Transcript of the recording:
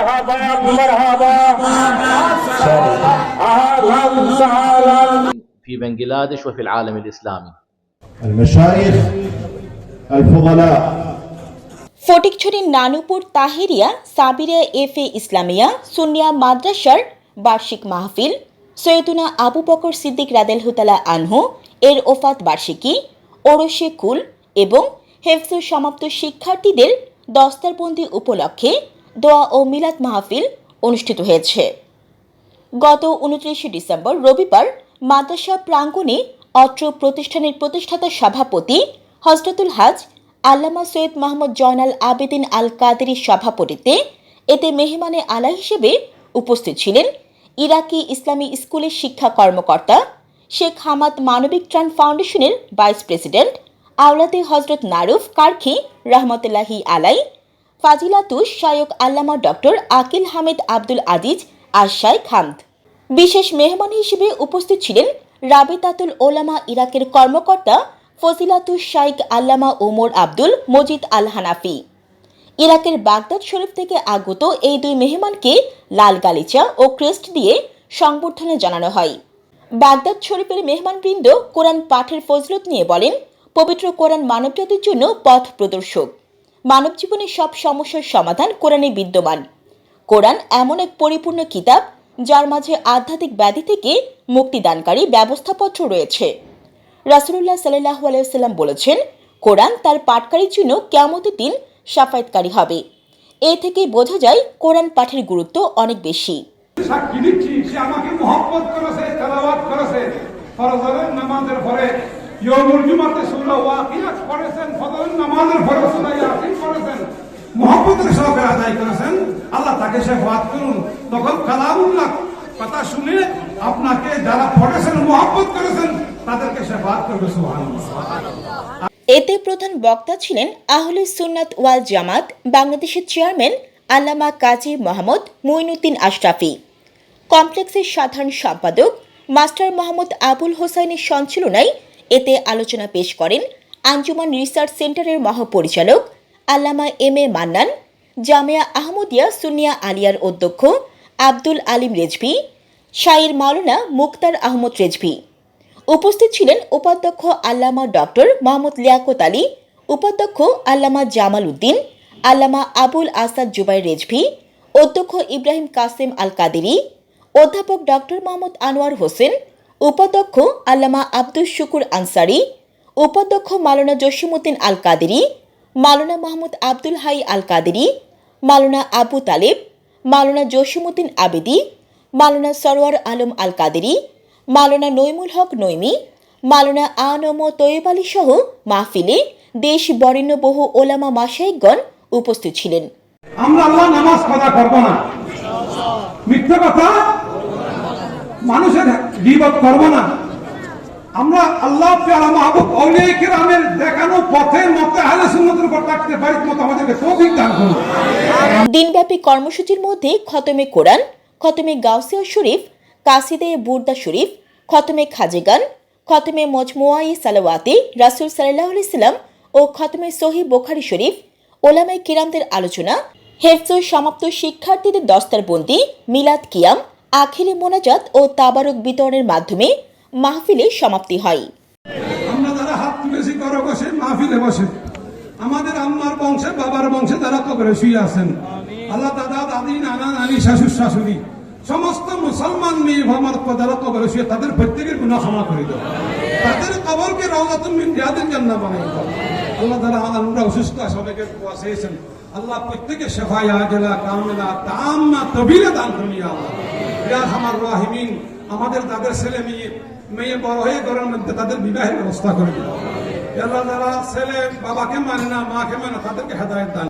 مرحبا مرحبا اهلا وسهلا في بنغلاديش وفي العالم الإسلامي المشايخ الفضلاء ফটিকছড়ির নানুপুর তাহেরিয়া সাবিরিয়া এফ এ ইসলামিয়া সুনিয়া মাদ্রাসার বার্ষিক মাহফিল সৈয়দুনা আবু বকর সিদ্দিক রাদেল হুতালা আনহু এর ওফাত বার্ষিকী ওরসে কুল এবং হেফজু সমাপ্ত শিক্ষার্থীদের দস্তারবন্দি উপলক্ষে দোয়া ও মিলাদ মাহফিল অনুষ্ঠিত হয়েছে। গত উনত্রিশে ডিসেম্বর রবিবার মাদ্রাসা প্রাঙ্গণে অত্র প্রতিষ্ঠানের প্রতিষ্ঠাতা সভাপতি হজরতুল হাজ, আল্লামা সৈয়দ মাহমুদ জয়নাল আবেদিন আল কাদেরির সভাপতিত্বে এতে মেহমানে আলা হিসেবে উপস্থিত ছিলেন ইরাকি ইসলামী স্কুলের শিক্ষা কর্মকর্তা শেখ হামাদ মানবিক ত্রাণ ফাউন্ডেশনের ভাইস প্রেসিডেন্ট, আওলাদে হজরত নারুফ কার্খি রহমতুল্লাহি আলাই ফাজিলাতুস শায়ক আল্লামা ডক্টর আকিল হামিদ আব্দুল আজিজ আশাই খামদ। বিশেষ মেহমান হিসেবে উপস্থিত ছিলেন রাবেতাতুল ওলামা ইরাকের কর্মকর্তা ফজিলাতুস শাইক আল্লামা ওমর আব্দুল মজিদ আল হানাফি। ইরাকের বাগদাদ শরীফ থেকে আগত এই দুই মেহমানকে লাল গালিচা ও ক্রেস্ট দিয়ে সংবর্ধনা জানানো হয়। বাগদাদ শরীফের মেহমানবৃন্দ কোরআন পাঠের ফজলত নিয়ে বলেন, পবিত্র কোরআন মানবজাতির জন্য পথ প্রদর্শক। মানব জীবনের সব সমস্যার সমাধান কোরআনে বিদ্যমান। কোরআন এমন এক পরিপূর্ণ কিতাব, যার মাঝে আধ্যাত্মিক ব্যাধি থেকে মুক্তিদানকারী ব্যবস্থাপত্র রয়েছে। রাসুলুল্লাহ সাল্লাহ আলাইসাল্লাম বলেছেন, কোরআন তার পাঠকারীর জন্য কেমতের দিন সাফায়াতকারী হবে। এ থেকে বোঝা যায়, কোরআন পাঠের গুরুত্ব অনেক বেশি। সাক্ষী দিচ্ছি, সে আমাকে মহব্বত করেছে, তেলাওয়াত করেছে। ফরজের নামাজের পরে এতে প্রধান বক্তা ছিলেন আহলে সুন্নাত ওয়াল জামাত বাংলাদেশের চেয়ারম্যান আল্লামা কাজী মোহাম্মদ মুইনুদ্দিন আশরাফি, কমপ্লেক্সের সাধারণ সম্পাদক মাস্টার মোহাম্মদ আবুল হোসাইনের সঞ্চালনায় এতে আলোচনা পেশ করেন আঞ্জুমান রিসার্চ সেন্টারের মহাপরিচালক আল্লামা এম এ মান্নান, জামিয়া আহমদিয়া সুনিয়া আলিয়ার অধ্যক্ষ আব্দুল আলিম রেজভি শাইর মাওলানা মুক্তার আহমদ রেজভি। উপস্থিত ছিলেন উপাধ্যক্ষ আল্লামা ডক্টর মোহাম্মদ লিয়াকত আলী, উপাধ্যক্ষ আল্লামা জামাল উদ্দিন, আল্লামা আবুল আসাদ জুবাই রেজভি, অধ্যক্ষ ইব্রাহিম কাসেম আল কাদেরি অধ্যাপক ডক্টর মোহাম্মদ আনোয়ার হোসেন উপাধ্যক্ষ আল্লামা আব্দুল শুকুর আনসারি, উপাধ্যক্ষ মালানা জসিমুদ্দিন আল কাদেরি মালানা মাহমুদ আব্দুল হাই আল কাদেরি মালানা আবু তালেব, মালানা জসিমুদ্দিন আবেদি, মালানা সরোয়ার আলম আল কাদেরি মালানা নৈমুল হক নৈমি, মালানা আনম তৈব আলী সহ মাহফিলে দেশ বরেণ্য বহু ওলামা মাসাইকগণ উপস্থিত ছিলেন। আমরা আল্লাহ নামাজ কাজা করব না। মিথ্যা কথা মানুষের গিবত করব না। আমরা আল্লাহ মাহবুব কেরামের দেখানো পথে মতে আহলে সুন্নতের উপর থাকতে পারি মতো আমাদেরকে তৌফিক দান করুন। দিনব্যাপী কর্মসূচির মধ্যে খতমে কোরআন, খতমে গাউসিয়া শরীফ, কাসিদে বুর্দা শরীফ, খতমে খাজেগান, খতমে মজমুয়াই সালাওয়াতে রাসুল সাল্লাহ সাল্লাম ও খতমে সহি বোখারি শরীফ ওলামাই কিরামদের আলোচনা, হেফজ সমাপ্ত শিক্ষার্থীদের দস্তারবন্দি, মিলাদ কিয়াম আখিরে মোনাজাত ও তাবারক বিতরণের মাধ্যমে মাহফিলের সমাপ্তি হয়। আমরা যারা হাত তুলেছি করে বসে মাহফিলে বসে। আমাদের আম্মার বংশে, বাবার বংশে তারা কবরে শুয়ে আছেন, আল্লাহ দাদা, দাদি, নানা, নানি শাশুর শাশুড়ি, সমস্ত মুসলমান মেয়ে ভামার যারা কবরে শুয়ে, তাদের প্রত্যেকের গুণা ক্ষমা করে দাও। তাদের কবরকে রওজাতুল মিন রিয়াদিল জান্নাহ বানাই দাও। আল্লাহ তারা আমরা অসুস্থ, সবাইকে দোয়া আল্লাহ প্রত্যেকে শেফাই আজলা, কামেলা, তাম্মা, তবিলে দান করুন ইয়া আল্লাহ। আমাদের তাদের ছেলে মেয়ে মেয়ে বড় হয়ে ঘরের মধ্যে তাদের বিবাহের ব্যবস্থা করে দিল। আল্লাহ ছেলে বাবাকে মানে না, মাকে মানে তাদেরকে হেদায়ত দান